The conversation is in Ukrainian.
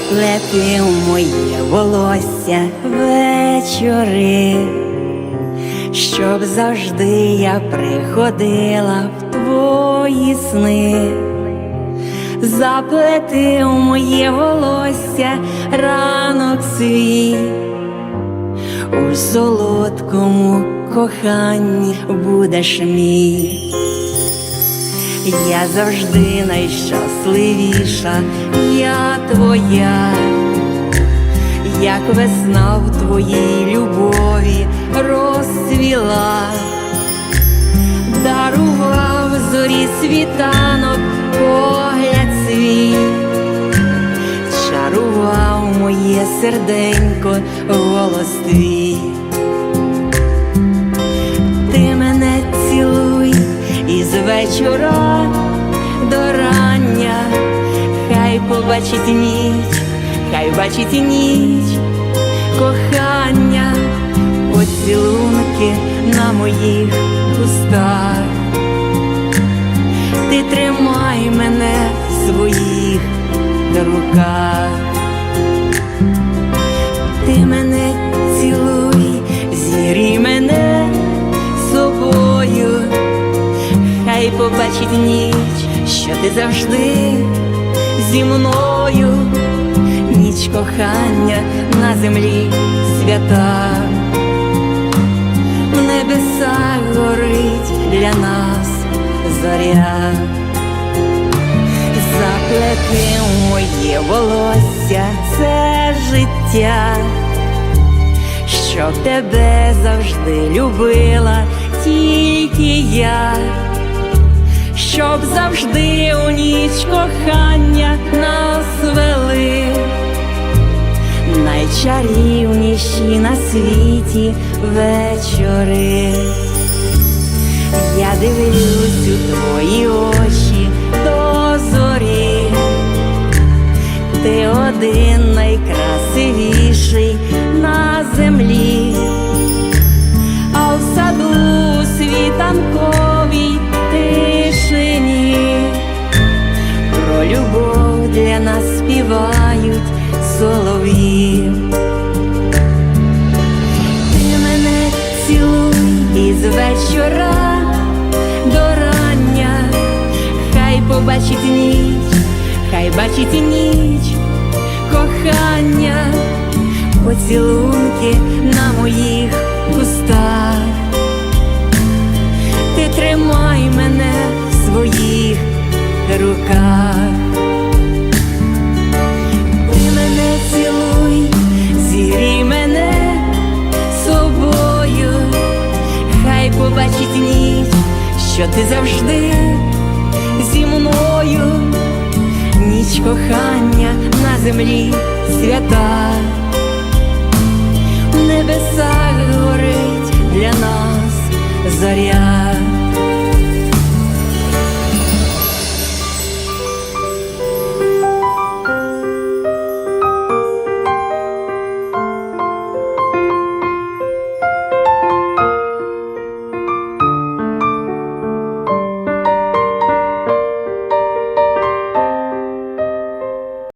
заплети у моє волосся вечори, щоб завжди я приходила в твої сни. Заплети у моє волосся ранок свій, у солодкому коханні будеш мій. Я завжди найщасливіша, я твоя, як весна в твоїй любові розцвіла, дарував зорі світанок погляд свій, чарував моє серденько голос. Вечора до рання, хай побачить ніч, хай бачить ніч кохання, поцілунки на моїх устах. Ти тримай мене в своїх руках. Завжди зі мною, ніч кохання на землі свята, в небесах горить для нас зоря. Заплети моє волосся це життя, щоб тебе завжди любила тільки я, щоб завжди у ніч кохання нас вели, найчарівніші на світі вечори. Я дивлюсь у співають солов'ї. Ти мене цілуй із вечора до рання, хай побачить ніч, хай бачить ніч кохання, поцілунки на моїх устах. Тримай мене в своїх руках. Що ти завжди зі мною, ніч кохання на землі свята, в небесах горить для нас зоря.